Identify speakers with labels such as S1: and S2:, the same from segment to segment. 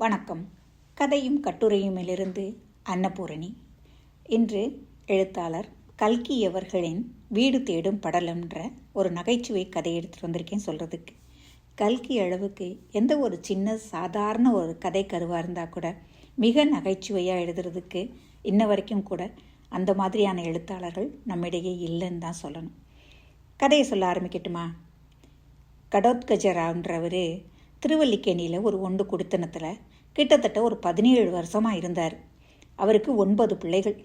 S1: வணக்கம். கதையும் கட்டுரையுமிலிருந்து அன்னபூரணி. இன்று எழுத்தாளர் கல்கி அவர்களின் வீடு தேடும் படலம்ன்ற ஒரு நகைச்சுவை கதை எடுத்துகிட்டு வந்திருக்கேன் சொல்கிறதுக்கு கல்கி அளவுக்கு எந்த ஒரு சின்ன சாதாரண ஒரு கதை கருவாக இருந்தால் கூட மிக நகைச்சுவையாக எழுதுறதுக்கு இன்ன வரைக்கும் கூட அந்த மாதிரியான எழுத்தாளர்கள் நம்மிடையே இல்லைன்னு தான் சொல்லணும். கதையை சொல்ல ஆரம்பிக்கட்டுமா? கடோத்கஜரான்றவர் திருவல்லிக்கேணியில் ஒரு ஒன்று குடித்தனத்தில் கிட்டத்தட்ட ஒரு பதினேழு வருஷமாக இருந்தார். அவருக்கு ஒன்பது பிள்ளைகள்.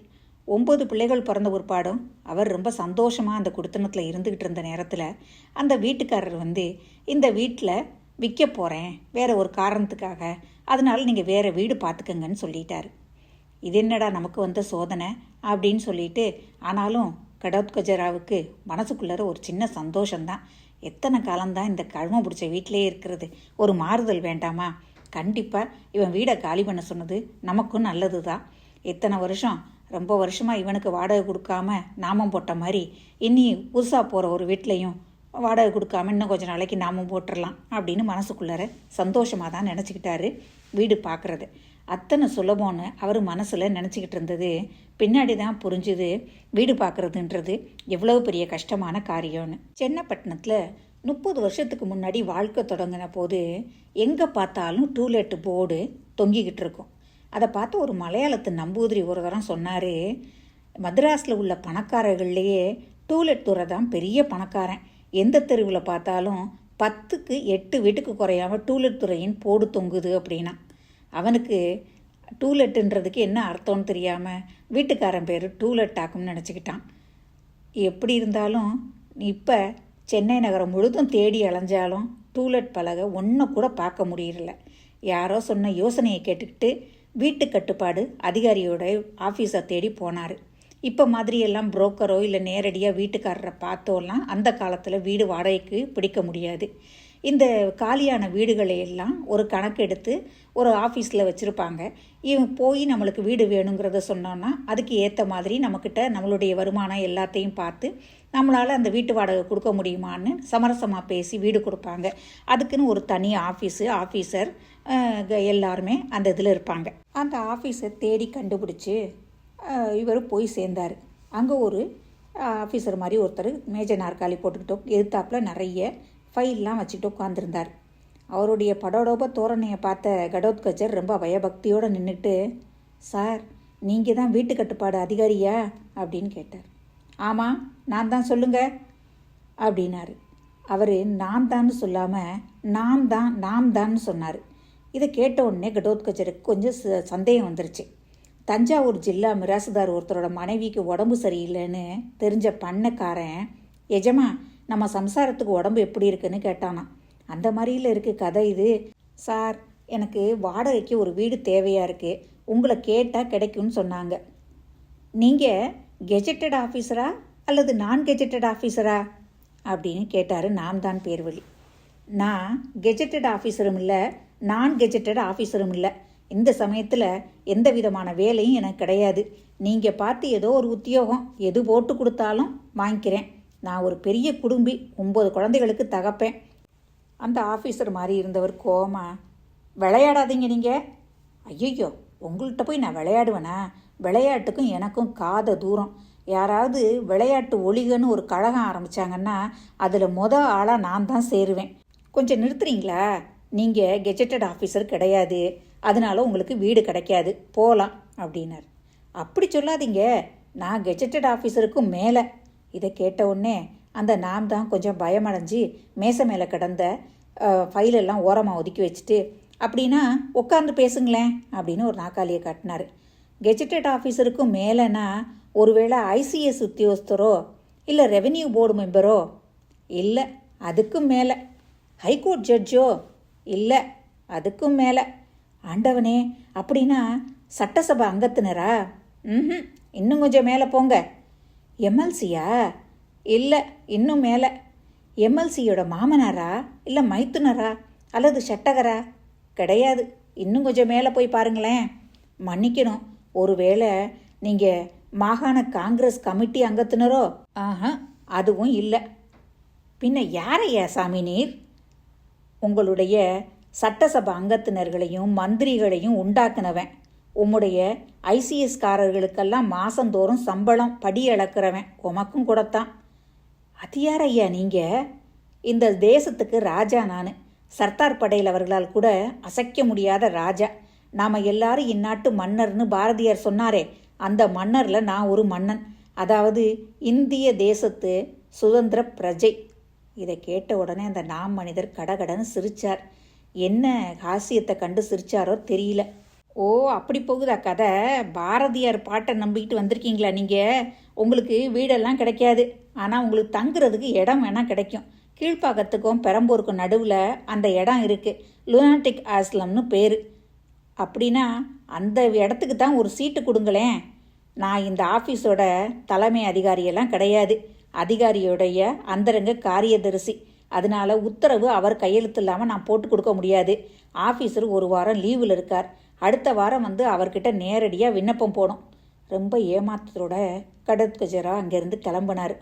S1: ஒம்பது பிள்ளைகள் பிறந்த ஒரு பாடம் அவர் ரொம்ப சந்தோஷமாக அந்த குடித்தனத்தில் இருந்துக்கிட்டு இருந்த நேரத்தில் அந்த வீட்டுக்காரர் வந்து இந்த வீட்டில் விற்க போகிறேன் வேறு ஒரு காரணத்துக்காக. அதனால் நீங்கள் வேறு வீடு பார்த்துக்கங்கன்னு சொல்லிட்டார். இது என்னடா நமக்கு வந்த சோதனை? அப்படின்னு சொல்லிட்டு ஆனாலும் கடோத்கஜராவுக்கு மனசுக்குள்ளார ஒரு சின்ன சந்தோஷம்தான். எத்தனை காலம்தான் இந்த கழும பிடிச்ச வீட்டிலே இருக்கிறது? ஒரு மாறுதல் வேண்டாமா? கண்டிப்பாக இவன் வீடை காலி பண்ண சொன்னது நமக்கும் நல்லது தான் எத்தனை வருஷம்? ரொம்ப வருஷமாக இவனுக்கு வாடகை கொடுக்காம நாமம் போட்ட மாதிரி இனி புதுசாக போகிற ஒரு வீட்லேயும் வாடகை கொடுக்காம இன்னும் கொஞ்சம் நாளைக்கு நாமம் போட்டுடலாம் அப்படின்னு மனசுக்குள்ளார சந்தோஷமாக தான் நினச்சிக்கிட்டாரு வீடு பார்க்குறது அத்தனை சுலபம்னு அவர் மனசில் நினச்சிக்கிட்டு இருந்தது. பின்னாடி தான் புரிஞ்சுது வீடு பார்க்குறதுன்றது எவ்வளோ பெரிய கஷ்டமான காரியம்னு. சென்னப்பட்டினத்தில் முப்பது வருஷத்துக்கு முன்னாடி வாழ்க்கை தொடங்கின போது எங்கே பார்த்தாலும் டூலெட் போர்டு தொங்கிக்கிட்டு இருக்கும். அதை பார்த்து ஒரு மலையாளத்து நம்பூதிரி ஒரு தரம் சொன்னார் மദ്രാஸில் உள்ள பணக்காரர்கள்லேயே டூலெட் துறை தான் பெரிய பணக்காரன். எந்த தெருவில் பார்த்தாலும் பத்துக்கு எட்டு வீட்டுக்கு குறையாம டூலெட் துறையின் போடு தொங்குது அப்படின்னா. அவனுக்கு டூலெட்டுன்றதுக்கு என்ன அர்த்தம்னு தெரியாமல் வீட்டுக்காரன் பேர் டூலெட் ஆக்கும்னு நினச்சிக்கிட்டான். எப்படி இருந்தாலும் இப்போ சென்னை நகரம் முழுதும் தேடி அலைஞ்சாலும் டூலெட் பலகை ஒன்றும் கூட பார்க்க முடியல யாரோ சொன்ன யோசனையை கேட்டுக்கிட்டு வீட்டு கட்டுப்பாடு அதிகாரியோட ஆஃபீஸை தேடி போனார். இப்போ மாதிரியெல்லாம் புரோக்கரோ இல்லை நேரடியாக வீட்டுக்காரரை பார்த்தோல்லாம் அந்த காலத்தில் வீடு வாடகைக்கு பிடிக்க முடியாது. இந்த காலியான வீடுகளை எல்லாம் ஒரு கணக்கெடுத்து ஒரு ஆஃபீஸில் வச்சுருப்பாங்க. இவன் போய் நம்மளுக்கு வீடு வேணுங்கிறத சொன்னோன்னா அதுக்கு ஏற்ற மாதிரி நம்மக்கிட்ட நம்மளுடைய வருமானம் எல்லாத்தையும் பார்த்து நம்மளால் அந்த வீட்டு வாடகை கொடுக்க முடியுமான்னு சமரசமாக பேசி வீடு கொடுப்பாங்க. அதுக்குன்னு ஒரு தனி ஆஃபீஸு ஆஃபீஸர் எல்லாருமே அந்த இதில் இருப்பாங்க. அந்த ஆஃபீஸை தேடி கண்டுபிடிச்சி இவர் போய் சேர்ந்தார். அங்கே ஒரு ஆஃபீஸர் மாதிரி ஒருத்தர் மேஜர் நாற்காலி போட்டுக்கிட்டோம் எதிர்த்தாப்பில் நிறைய ஃபைல்லாம் வச்சுட்டு உட்காந்துருந்தார் அவருடைய படோடோப தோரணையை பார்த்த கடோத்கஜர் ரொம்ப பயபக்தியோடு நின்றுட்டு சார் நீங்கள் தான் வீட்டு கட்டுப்பாடு அதிகாரியா? அப்படின்னு கேட்டார். ஆமாம் நான் தான் சொல்லுங்க அப்படின்னாரு. அவர் நான் தான் சொல்லாமல் நான் தான் நாம் தான் சொன்னார். இதை கேட்ட உடனே கடோத்கஜருக்கு கொஞ்சம் சந்தேகம் வந்துருச்சு. தஞ்சாவூர் ஜில்லா மிராசுதார் ஒருத்தரோட மனைவிக்கு உடம்பு சரியில்லைன்னு தெரிஞ்ச பண்ணக்காரன் எஜமா நம்ம சம்சாரத்துக்கு உடம்பு எப்படி இருக்குன்னு கேட்டானா. அந்த மாதிரியில் இருக்குது கதை இது. சார் எனக்கு வாடகைக்கு ஒரு வீடு தேவையாக இருக்குது உங்களை கேட்டால் கிடைக்கும்னு சொன்னாங்க. நீங்கள் கெஜெட்டட் ஆஃபீஸரா அல்லது நான் கெஜெட்டட் ஆஃபீஸரா அப்படின்னு கேட்டார் நாம் தான் பேர்வழி. நான் கெஜெட்டட் ஆஃபீஸரும் இல்லை நான் கெஜெட்டட் ஆஃபீஸரும் இல்லை. இந்த சமயத்தில் எந்த விதமான வேலையும் எனக்கு கிடையாது. நீங்கள் பார்த்து ஏதோ ஒரு உத்தியோகம் எது போட்டு கொடுத்தாலும் வாங்கிக்கிறேன். நான் ஒரு பெரிய குடும்பி ஒம்பது குழந்தைகளுக்கு தகப்பேன். அந்த ஆஃபீஸர் மாதிரி இருந்தவர் கோமா விளையாடாதீங்க நீங்கள் ஐயோ உங்கள்கிட்ட போய் நான் விளையாடுவேனா? விளையாட்டுக்கும் எனக்கும் காத தூரம். யாராவது விளையாட்டு ஒளிகன்னு ஒரு கழகம் ஆரம்பித்தாங்கன்னா அதில் மொத ஆளாக நான் தான் சேருவேன். கொஞ்சம் நிறுத்துறீங்களா? நீங்கள் கெஜெட்டட் ஆஃபீஸர் கிடையாது. அதனால உங்களுக்கு வீடு கிடைக்காது. போகலாம் அப்படின்னார். அப்படி சொல்லாதீங்க. நான் கெஜெட்டட் ஆஃபீஸருக்கும் மேலே. இதை கேட்ட உடனே அந்த நாம் தான் கொஞ்சம் பயமடைஞ்சு மேசை மேலே கிடந்த ஃபைலெல்லாம் ஓரமாக ஒதுக்கி வச்சுட்டு அப்படின்னா உட்காந்து பேசுங்களேன் அப்படின்னு ஒரு நாக்காளியை காட்டினார். கெஜெட்டட் ஆஃபீஸருக்கும் மேலேனா ஒருவேளை ஐசிஎஸ் உத்தியோகஸ்தரோ இல்லை ரெவென்யூ போர்டு மெம்பரோ இல்லை அதுக்கும் மேலே. ஹைகோர்ட் ஜட்ஜோ இல்லை அதுக்கும் மேலே. ஆண்டவனே அப்படின்னா சட்டசபை அங்கத்தினரா? ம் இன்னும் கொஞ்சம் மேலே போங்க. எம்எல்சியா? இல்லை இன்னும் மேலே. எம்எல்சியோட மாமனாரா? இல்லை மைத்துனரா? அல்லது சட்டகரா? கிடையாது. இன்னும் கொஞ்சம் மேலே போய் பாருங்களேன். மன்னிக்கணும். ஒருவேளை நீங்கள் மாகாண காங்கிரஸ் கமிட்டி அங்கத்தினரோ? ஆஹா அதுவும் இல்லை. பின்ன யாரையா சாமி நீர்? உங்களுடைய சட்டசபை அங்கத்தினர்களையும் மந்திரிகளையும் உண்டாக்குனவன். உம்முடைய ஐசிஎஸ்காரர்களுக்கெல்லாம் மாசந்தோறும் சம்பளம் படி இழக்கிறவன் உமக்கும் கூடத்தான். அது யார் ஐயா நீங்கள் இந்த தேசத்துக்கு ராஜா நான். சர்தார் படேல் அவர்களால் கூட அசைக்க முடியாத ராஜா. நாம் எல்லாரும் இந்நாட்டு மன்னர்னு பாரதியார் சொன்னாரே அந்த மன்னரில் நான் ஒரு மன்னன். அதாவது இந்திய தேசத்து சுதந்திர பிரஜை. இதை கேட்ட உடனே அந்த நாம் மனிதர் கடகடன்னு சிரிச்சார். என்ன ஹாஸ்யத்தை கண்டு சிரிச்சாரோ தெரியல. ஓ அப்படி போகுதா கதை? பாரதியார் பாட்டை நம்பிக்கிட்டு வந்திருக்கீங்களா நீங்கள் உங்களுக்கு வீடெல்லாம் கிடைக்காது. ஆனால் உங்களுக்கு தங்குறதுக்கு இடம் வேணால் கிடைக்கும். கீழ்ப்பாக்கத்துக்கும் பெரம்பூருக்கும் நடுவில் அந்த இடம் இருக்குது லுனாட்டிக் ஆஸ்லம்னு பேர். அப்படின்னா அந்த இடத்துக்கு தான் ஒரு சீட்டு கொடுங்களேன். நான் இந்த ஆஃபீஸோட தலைமை அதிகாரியெல்லாம் கிடையாது. அதிகாரியுடைய அந்தரங்க காரியதரிசி. அதனால உத்தரவு அவர் கையெழுத்து இல்லாமல் நான் போட்டு கொடுக்க முடியாது. ஆஃபீஸர் ஒரு வாரம் லீவில் இருக்கார். அடுத்த வாரம் வந்து அவர்கிட்ட நேரடியாக விண்ணப்பம் போனோம். ரொம்ப ஏமாற்றத்தோட கடத் அங்கேருந்து கிளம்புனார்.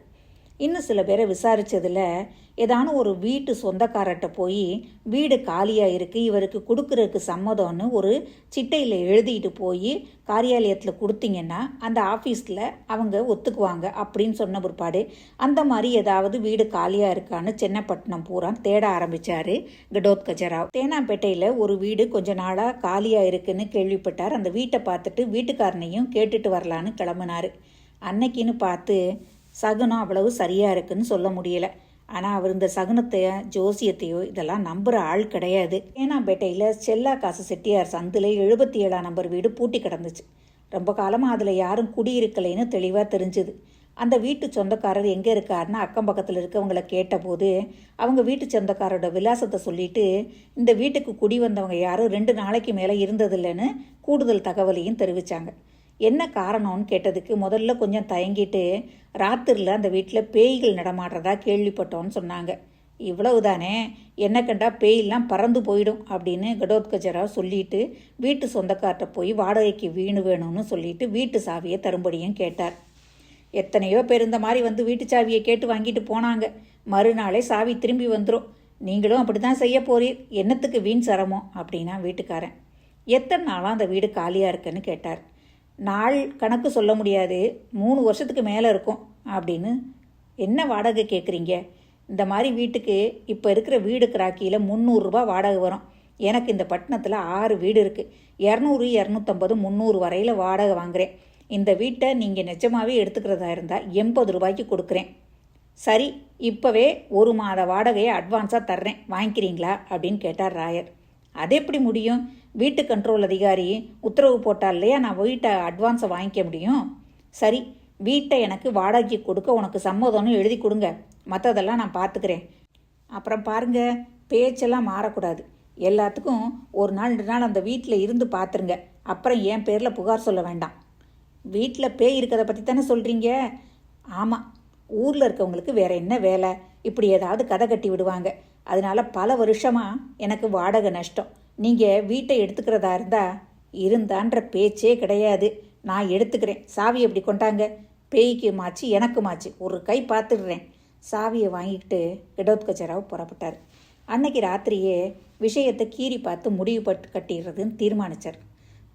S1: இன்னும் சில பேரை விசாரித்ததில் ஏதானும் ஒரு வீட்டு சொந்தக்காரர்கிட்ட போய் வீடு காலியாக இருக்குது இவருக்கு கொடுக்குறதுக்கு சம்மதம்னு ஒரு சிட்டையில் எழுதிட்டு போய் காரியாலயத்தில் கொடுத்தீங்கன்னா அந்த ஆஃபீஸில் அவங்க ஒத்துக்குவாங்க அப்படின்னு சொன்ன பிற்பாடு அந்த மாதிரி ஏதாவது வீடு காலியாக இருக்கான்னு சென்னப்பட்டினம் பூரா தேட ஆரம்பித்தார் கடோத் கஜராவ் தேனாம்பேட்டையில் ஒரு வீடு கொஞ்ச நாளாக காலியாக இருக்குன்னு கேள்விப்பட்டார். அந்த வீட்டை பார்த்துட்டு வீட்டுக்காரனையும் கேட்டுட்டு வரலான்னு கிளம்புனார். அன்னைக்குன்னு பார்த்து சகுனம் அவ்வளவு சரியாக இருக்குன்னு சொல்ல முடியலை. ஆனால் அவர் இந்த சகுனத்தையோ ஜோசியத்தையோ இதெல்லாம் நம்புகிற ஆள் கிடையாது. ஏனாம்பேட்டையில் செல்லா காசு செட்டியார் சந்தில் எழுபத்தி ஏழாம் நம்பர் வீடு பூட்டி கிடந்துச்சு. ரொம்ப காலமாக அதில் யாரும் குடியிருக்கலைன்னு தெளிவாக தெரிஞ்சுது. அந்த வீட்டு சொந்தக்காரர் எங்கே இருக்காருன்னு அக்கம் பக்கத்தில் இருக்கவங்கள கேட்டபோது அவங்க வீட்டு சொந்தக்காரோட விலாசத்தை சொல்லிட்டு இந்த வீட்டுக்கு குடி வந்தவங்க யாரும் ரெண்டு நாளைக்கு மேலே இருந்ததில்லைன்னு கூடுதல் தகவலையும் தெரிவித்தாங்க என்ன காரணம்னு கேட்டதுக்கு முதல்ல கொஞ்சம் தயங்கிட்டு ராத்திரியில் அந்த வீட்டில் பேய்கள் நடமாடுறதா கேள்விப்பட்டோன்னு சொன்னாங்க. இவ்வளவுதானே? என்ன கண்டா பேயெல்லாம் பறந்து போயிடும் அப்படின்னு கடோத்கஜராவ் சொல்லிட்டு வீட்டு சொந்தக்கார்ட்ட போய் வாடகைக்கு வீணு வேணும்னு சொல்லிட்டு வீட்டு சாவியை தரும்படியும் கேட்டார். எத்தனையோ பேர் இந்த மாதிரி வந்து வீட்டு சாவியை கேட்டு வாங்கிட்டு போனாங்க. மறுநாளே சாவி திரும்பி வந்துடும் நீங்களும் அப்படி தான் செய்ய போறீர். என்னத்துக்கு வீண் சிரமம்? அப்படின்னா வீட்டுக்காரன். எத்தனை நாளாக அந்த வீடு காலியாக இருக்குன்னு கேட்டார். நாள் கணக்கு சொல்ல முடியாது. மூணு வருஷத்துக்கு மேலே இருக்கும் அப்படின்னு என்ன வாடகை கேட்குறீங்க இந்த மாதிரி வீட்டுக்கு இப்போ இருக்கிற வீடு கிராக்கியில் முந்நூறுரூபா வாடகை வரும். எனக்கு இந்த பட்டணத்தில் ஆறு வீடு இருக்குது இரநூறு இரநூத்தம்பது முந்நூறு வரையில் வாடகை வாங்குகிறேன் இந்த வீட்டை நீங்கள் நிஜமாகவே எடுத்துக்கிறதா இருந்தால் எண்பது ரூபாய்க்கு கொடுக்குறேன். சரி இப்போவே ஒரு மாத வாடகையை அட்வான்ஸாக தர்றேன். வாங்கிக்கிறீங்களா? அப்படின்னு கேட்டார் ராயர். அது எப்படி முடியும்? வீட்டு கண்ட்ரோல் அதிகாரி உத்தரவு போட்டால் இல்லையா? நான் வீட்டை அட்வான்ஸை வாங்கிக்க முடியும். சரி வீட்டை எனக்கு வாடகைக்கு கொடுக்க உனக்கு சம்மதம்னு எழுதி கொடுங்க. மற்றதெல்லாம் நான் பார்த்துக்கிறேன் அப்புறம் பாருங்க பேச்செல்லாம் மாறக்கூடாது. எல்லாத்துக்கும் ஒரு நாள் ரெண்டு நாள் அந்த வீட்டில் இருந்து பார்த்துருங்க அப்புறம் என் பேரில் புகார் சொல்ல வேண்டாம். வீட்டில் பேய் இருக்கிறத பற்றி தானே சொல்கிறீங்க ஆமாம் ஊரில் இருக்கவங்களுக்கு வேறு என்ன வேலை? இப்படி ஏதாவது கதை கட்டி விடுவாங்க. அதனால பல வருஷமாக எனக்கு வாடகை நஷ்டம். நீங்கள் வீட்டை எடுத்துக்கிறதா இருந்தா இருந்தான்ற பேச்சே கிடையாது. நான் எடுத்துக்கிறேன். சாவி எப்படி கொண்டாங்க? பேய்க்கு மாச்சு எனக்கு மாச்சு. ஒரு கை பார்த்துடுறேன். சாவியை வாங்கிக்கிட்டு இடோத்கச்சராவ் புறப்பட்டார். அன்னைக்கு ராத்திரியே விஷயத்தை கீறி பார்த்து முடிவு பட்டு கட்டிடுறதுன்னு தீர்மானித்தார்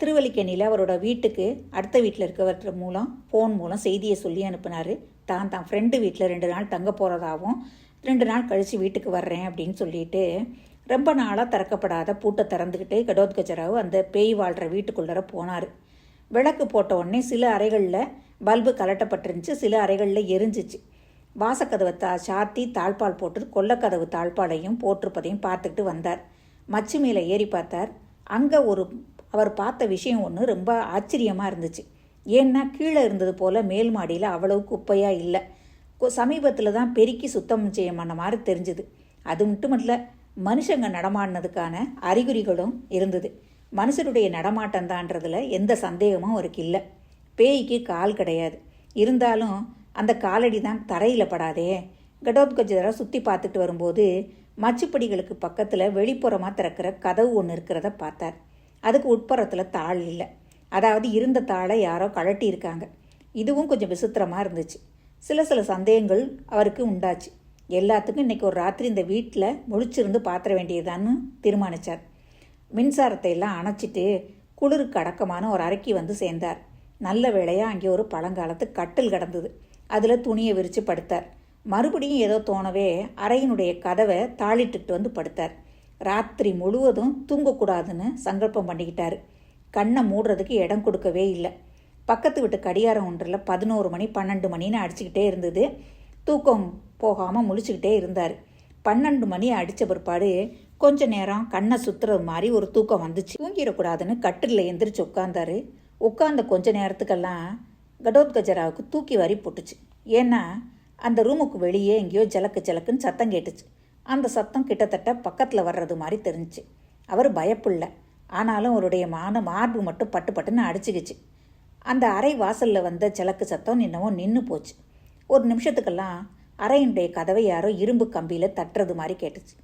S1: திருவல்லிக்கேணியில் அவரோட வீட்டுக்கு அடுத்த வீட்டில் இருக்கிறவர்கள் மூலம் ஃபோன் மூலம் செய்தியை சொல்லி அனுப்புனார். தான் தான் ஃப்ரெண்டு வீட்டில் ரெண்டு நாள் தங்க போகிறதாகவும் ரெண்டு நாள் கழித்து வீட்டுக்கு வர்றேன் அப்படின்னு சொல்லிட்டு ரொம்ப நாளாக திறக்கப்படாத பூட்டை திறந்துக்கிட்டு கடோத்கஜராவு அந்த பேய் வாழ்கிற வீட்டுக்குள்ளார போனார். விளக்கு போட்ட உடனே சில அறைகளில் பல்பு கலட்டப்பட்டிருந்துச்சு சில அறைகளில் எரிஞ்சிச்சு. வாசக்கதவை தா சாத்தி தாழ்பால் போட்டு கொல்லக்கதவு தாழ்பாலையும் போட்டிருப்பதையும் பார்த்துக்கிட்டு வந்தார். மச்சு மேலே ஏறி பார்த்தார். அங்கே ஒரு அவர் பார்த்த விஷயம் ஒன்று ரொம்ப ஆச்சரியமாக இருந்துச்சு. ஏன்னா கீழே இருந்தது போல் மேல் மாடியில் அவ்வளவு குப்பையாக இல்லை. சமீபத்தில் தான் பெருக்கி சுத்தம் செய்ய பண்ண மாதிரி தெரிஞ்சுது. அது மட்டும் இல்லை மனுஷங்க நடமாடினதுக்கான அறிகுறிகளும் இருந்தது. மனுஷனுடைய நடமாட்டம்தான்றதில் எந்த சந்தேகமும் அவருக்கு இல்லை. பேய்க்கு கால் கிடையாது. இருந்தாலும் அந்த காலடி தான் தரையில் படாதே. கடோத்கஜரை சுற்றி பார்த்துட்டு வரும்போது மச்சுப்படிகளுக்கு பக்கத்தில் வெளிப்புறமாக திறக்கிற கதவு ஒன்று இருக்கிறத பார்த்தார். அதுக்கு உட்புறத்தில் தாள் இல்லை. அதாவது இருந்த தாளை யாரோ கழட்டியிருக்காங்க. இதுவும் கொஞ்சம் விசித்திரமாக இருந்துச்சு. சில சில சந்தேகங்கள் அவருக்கு உண்டாச்சு. எல்லாத்துக்கும் இன்றைக்கி ஒரு ராத்திரி இந்த வீட்டில் முழிச்சிருந்து பாத்திர வேண்டியதான்னு தீர்மானித்தார் மின்சாரத்தை எல்லாம் அணைச்சிட்டு குளிருக்கு அடக்கமான ஒரு அறைக்கு வந்து சேர்ந்தார். நல்ல வேளையாக அங்கே ஒரு பழங்காலத்து கட்டில் கிடந்தது. அதில் துணியை விரித்து படுத்தார். மறுபடியும் ஏதோ தோணவே அறையினுடைய கதவை தாளிட்டுட்டு வந்து படுத்தார். ராத்திரி முழுவதும் தூங்கக்கூடாதுன்னு சங்கல்பம் பண்ணிக்கிட்டாரு. கண்ணை மூடுறதுக்கு இடம் கொடுக்கவே இல்லை. பக்கத்து வீட்டு கடிகாரம் ஒன்றில் பதினோரு மணி பன்னெண்டு மணின்னு அடிச்சுக்கிட்டே இருந்தது. தூக்கம் போகாமல் முழிச்சுக்கிட்டே இருந்தார். பன்னெண்டு மணி அடித்த பிற்பாடு கொஞ்ச நேரம் கண்ணை சுற்றுறது மாதிரி ஒரு தூக்கம் வந்துச்சு. தூங்கிடக்கூடாதுன்னு கட்டிலில் எந்திரிச்சு உட்காந்தாரு உட்காந்த கொஞ்ச நேரத்துக்கெல்லாம் கடோத்கஜராவுக்கு தூக்கி வாரி போட்டுச்சு. ஏன்னா அந்த ரூமுக்கு வெளியே எங்கேயோ ஜலக்கு ஜலக்குன்னு சத்தம் கேட்டுச்சு. அந்த சத்தம் கிட்டத்தட்ட பக்கத்தில் வர்றது மாதிரி தெரிஞ்சுச்சு. அவர் பயப்பில்ல. ஆனாலும் அவருடைய மான மார்பு மட்டும் பட்டு பட்டுன்னு அடிச்சுக்கிச்சு. அந்த அறை வாசலில் வந்த ஜலக்கு சத்தம் இன்னமும் நின்று போச்சு. ஒரு நிமிஷத்துக்கெல்லாம் அறையினுடைய கதவை யாரோ இரும்பு கம்பியில் தட்டுறது மாதிரி கேட்டுச்சு.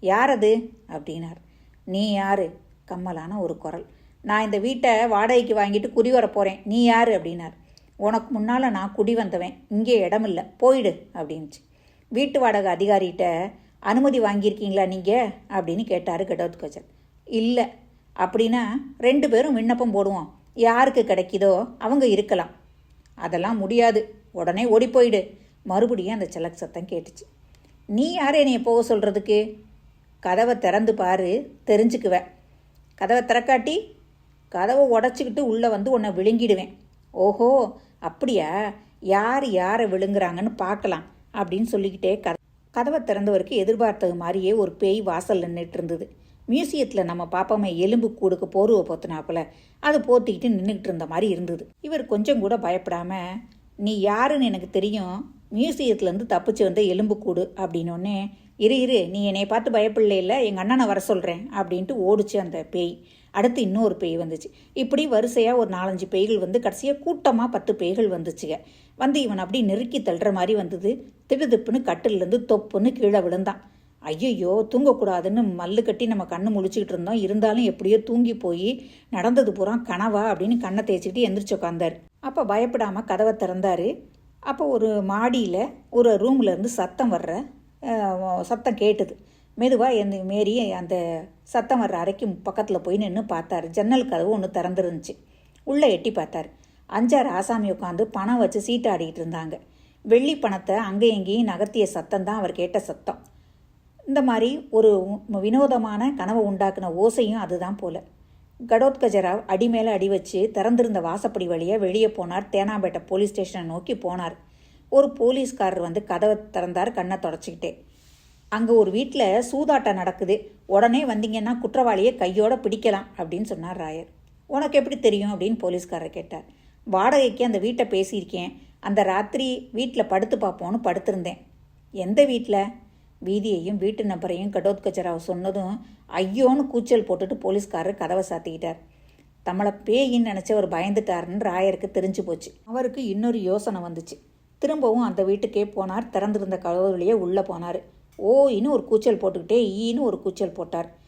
S1: யார் அது அப்படின்னார். நீ யாரு? கம்மலான ஒரு குரல். நான் இந்த வீட்டை வாடகைக்கு வாங்கிட்டு குடி வர போகிறேன் நீ யார்? அப்படின்னார். உனக்கு முன்னால் நான் குடி வந்தவன். இங்கே இடமில்ல போயிடு. அப்படின்ச்சு வீட்டு வாடகை அதிகாரிகிட்ட அனுமதி வாங்கியிருக்கீங்களா நீங்கள் அப்படின்னு கேட்டார் கடோத்கஜன் இல்லை. அப்படின்னா ரெண்டு பேரும் விண்ணப்பம் போடுவோம். யாருக்கு கிடைக்குதோ அவங்க இருக்கலாம். அதெல்லாம் முடியாது. உடனே ஓடி போயிடு. மறுபடியும் அந்த செலக் சத்தம் கேட்டுச்சு. நீ யார் என்னைய போக சொல்கிறதுக்கு கதவை திறந்து பாரு தெரிஞ்சுக்குவ கதவை திறக்காட்டி? கதவை உடச்சிக்கிட்டு உள்ளே வந்து உன்னை விழுங்கிடுவேன். ஓஹோ அப்படியா? யார் யாரை விழுங்குறாங்கன்னு பார்க்கலாம் அப்படின்னு சொல்லிக்கிட்டே கத கதவை திறந்தவருக்கு எதிர்பார்த்தது மாதிரியே ஒரு பேய் வாசல் நின்றுட்டு இருந்தது மியூசியத்தில் நம்ம பாப்பாமை எலும்பு கூடுக்கு போர்வை போத்தினாப்புல அது போத்திக்கிட்டு நின்றுக்கிட்டு இருந்த மாதிரி இருந்தது. இவர் கொஞ்சம் கூட பயப்படாமல் நீ யாருன்னு எனக்கு தெரியும். மியூசியத்துலேருந்து தப்பிச்சு வந்த எலும்புக்கூடு அப்படின்னோடனே இரு இரு நீ என்னை பார்த்து பயப்படல எங்கள் அண்ணனை வர சொல்கிறேன் அப்படின்ட்டு ஓடிச்சு அந்த பேய். அடுத்து இன்னொரு பேய் வந்துச்சு. இப்படி வரிசையாக ஒரு நாலஞ்சு பேய்கள் வந்து கடைசியாக கூட்டமாக பத்து பேய்கள் வந்துச்சுங்க. வந்து இவன் அப்படி நெருக்கி தள்ளுற மாதிரி வந்தது. திடுதிப்புன்னு கட்டிலேருந்து தொப்புன்னு கீழே விழுந்தான். ஐயையோ தூங்கக்கூடாதுன்னு மல்லு கட்டி நம்ம கண்ணு முழிச்சுக்கிட்டு இருந்தோம். இருந்தாலும் எப்படியோ தூங்கி போய் நடந்தது பூரா கனவா அப்படின்னு கண்ணை தேய்ச்சிக்கிட்டு எந்திரிச்சு உட்காந்தார் அப்போ பயப்படாமல் கதவை திறந்தார் அப்போ ஒரு மாடியில் ஒரு ரூமில் இருந்து சத்தம் வர்ற சத்தம் கேட்டுது. மெதுவாக எந்த மாரி அந்த சத்தம் வர்ற அறைக்கும் பக்கத்தில் போய் நின்று பார்த்தாரு. ஜன்னல் கதவு ஒன்று திறந்துருந்துச்சு. உள்ளே எட்டி பார்த்தாரு. அஞ்சாறு ஆசாமி உட்காந்து பணம் வச்சு சீட்டாடிக்கிட்டு இருந்தாங்க. வெள்ளி பணத்தை அங்கே இங்கேயும் நகர்த்திய சத்தம் தான் அவர் கேட்ட சத்தம். இந்த மாதிரி ஒரு வினோதமான கனவை உண்டாக்குன ஓசையும் அதுதான் போல. கடோத்கஜராவ் அடி மேலே அடி வச்சு திறந்திருந்த வாசப்படி வழியாக வெளியே போனார். தேனாம்பேட்டை போலீஸ் ஸ்டேஷனை நோக்கி போனார். ஒரு போலீஸ்காரர் வந்து கதவை திறந்தார் கண்ணை தொடச்சிக்கிட்டே. அங்கே ஒரு வீட்டில் சூதாட்டம் நடக்குது. உடனே வந்தீங்கன்னா குற்றவாளியை கையோட பிடிக்கலாம் அப்படின்னு சொன்னார் ராயர். உனக்கு எப்படி தெரியும் அப்படின்னு போலீஸ்காரர் கேட்டார். வாடகைக்கு அந்த வீட்டை பேசியிருக்கேன். அந்த ராத்திரி வீட்டில் படுத்து பார்ப்போன்னு படுத்திருந்தேன். எந்த வீட்டில் வீதியையும் வீட்டு நபரையும் கடோத்கஜராவ் சொன்னதும் ஐயோன்னு கூச்சல் போட்டுட்டு போலீஸ்காரர் கதவை சாத்திக்கிட்டார். தம்மளை பேயின்னு நினச்சவர் பயந்துட்டாருன்னு ராயருக்கு தெரிஞ்சு போச்சு. அவருக்கு இன்னொரு யோசனை வந்துச்சு. திரும்பவும் அந்த வீட்டுக்கே போனார். திறந்திருந்த கதவுகளையே உள்ளே போனார். ஓயின்னு ஒரு கூச்சல் போட்டுக்கிட்டே ஈன்னு ஒரு கூச்சல் போட்டார்.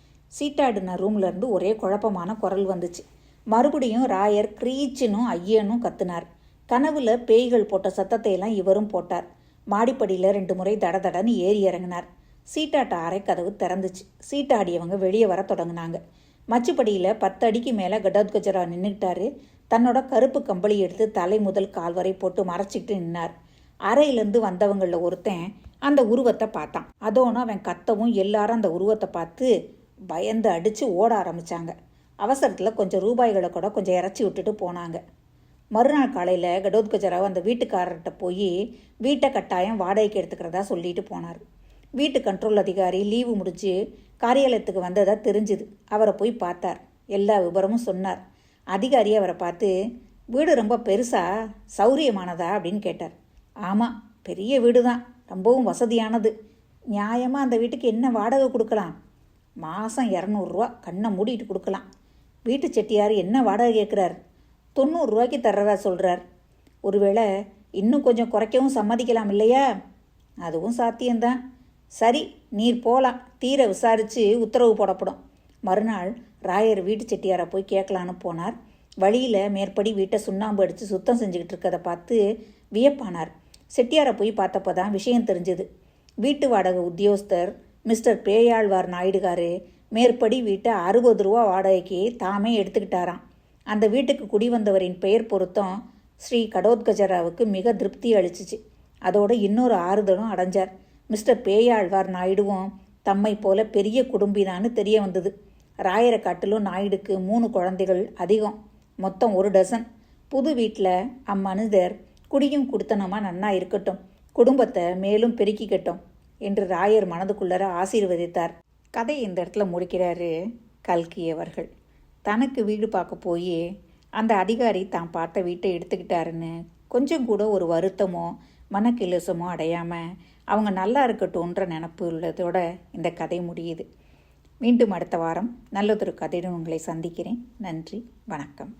S1: சீட்டாடின ரூம்லேருந்து ஒரே குழப்பமான குரல் வந்துச்சு. மறுபடியும் ராயர் கிரீச்சினும் ஐயனும் கத்துனார். கனவுல பேய்கள் போட்ட சத்தத்தை எல்லாம் இவரும் போட்டார். மாடிப்படியில் ரெண்டு முறை தட தடன்னு ஏறி இறங்கினார். சீட்டாட்ட அறை கதவு திறந்துச்சு. சீட்டாடியவங்க வெளியே வர தொடங்கினாங்க. மச்சுப்படியில் பத்து அடிக்கு மேலே கடோத்கஜரா நின்றுக்கிட்டாரு தன்னோட கருப்பு கம்பளி எடுத்து தலை முதல் கால் வரை போட்டு மறைச்சிக்கிட்டு நின்னார். அறையிலேருந்து வந்தவங்களில் ஒருத்தன் அந்த உருவத்தை பார்த்தான். அதோன்னு அவன் கத்தவும் எல்லாரும் அந்த உருவத்தை பார்த்து பயந்து அடித்து ஓட ஆரம்பித்தாங்க அவசரத்தில் கொஞ்சம் ரூபாய்களை கூட கொஞ்சம் இறச்சி விட்டுட்டு போனாங்க. மறுநாள் காலையில் கடோத்கஜராவ் அந்த வீட்டுக்காரர்கிட்ட போய் வீட்டை கட்டாயம் வாடகைக்கு எடுத்துக்கிறதா சொல்லிட்டு போனார். வீட்டு கண்ட்ரோல் அதிகாரி லீவு முடிஞ்சு காரியாலயத்துக்கு வந்ததாக தெரிஞ்சுது. அவரை போய் பார்த்தார். எல்லா விவரமும் சொன்னார். அதிகாரி அவரை பார்த்து வீடு ரொம்ப பெருசாக சௌரியமானதா? அப்படின்னு கேட்டார். ஆமாம் பெரிய வீடு தான் ரொம்பவும் வசதியானது. நியாயமாக அந்த வீட்டுக்கு என்ன வாடகை கொடுக்கலாம்? மாதம் இரநூறுவா கண்ணை மூடிட்டு கொடுக்கலாம். வீட்டு செட்டியார் என்ன வாடகை கேட்குறாரு? தொண்ணூறுரூவாய்க்கு தர்றதா சொல்கிறார் ஒருவேளை இன்னும் கொஞ்சம் குறைக்கவும் சம்மதிக்கலாம் இல்லையா? அதுவும் சாத்தியம்தான். சரி நீர் போகலாம் தீர விசாரித்து உத்தரவு போடப்படும். மறுநாள் ராயர் வீட்டு செட்டியாரை போய் கேட்கலான்னு போனார். வழியில் மேற்படி வீட்டை சுண்ணாம்பு அடித்து சுத்தம் செஞ்சுக்கிட்டு இருக்கதை பார்த்து வியப்பானார். செட்டியாரை போய் பார்த்தப்போ தான் விஷயம் தெரிஞ்சது. வீட்டு வாடகை உத்தியோகஸ்தர் மிஸ்டர் பேயாழ்வார் நாயுடுகாரு மேற்படி வீட்டை அறுபது ரூபா வாடகைக்கு தாமே எடுத்துக்கிட்டாராம். அந்த வீட்டுக்கு குடி வந்தவரின் பெயர் பொருத்தம் ஸ்ரீ கடோத்கஜராவுக்கு மிக திருப்தி அளிச்சிச்சு. அதோட இன்னொரு ஆறுதலும் அடைஞ்சார். மிஸ்டர் பேயாழ்வார் நாயுடுவும் தம்மை போல பெரிய குடும்பினான்னு தெரிய வந்தது. ராயரை காட்டிலும் நாயுடுக்கு மூணு குழந்தைகள் அதிகம். மொத்தம் ஒரு டசன். புது வீட்டில் அம்மனிதர் குடியும் குடுத்தனமா நன்னா இருக்கட்டும். குடும்பத்தை மேலும் பெருக்கிக்கட்டும் என்று ராயர் மனதுக்குள்ளர ஆசீர்வதித்தார். கதை இந்த இடத்துல முடிக்கிறாரு கல்கி அவர்கள். தனக்கு வீடு பார்க்க போய் அந்த அதிகாரி தான் பார்த்த வீட்டை எடுத்துக்கிட்டாருன்னு கொஞ்சம் கூட ஒரு வருத்தமோ மனக்கிலசமோ அடையாமல் அவங்க நல்லா இருக்கட்டும்ன்ற நினப்பு உள்ளதோட இந்த கதை முடியுது. மீண்டும் அடுத்த வாரம் நல்லதொரு கதையுடன் உங்களை சந்திக்கிறேன். நன்றி வணக்கம்.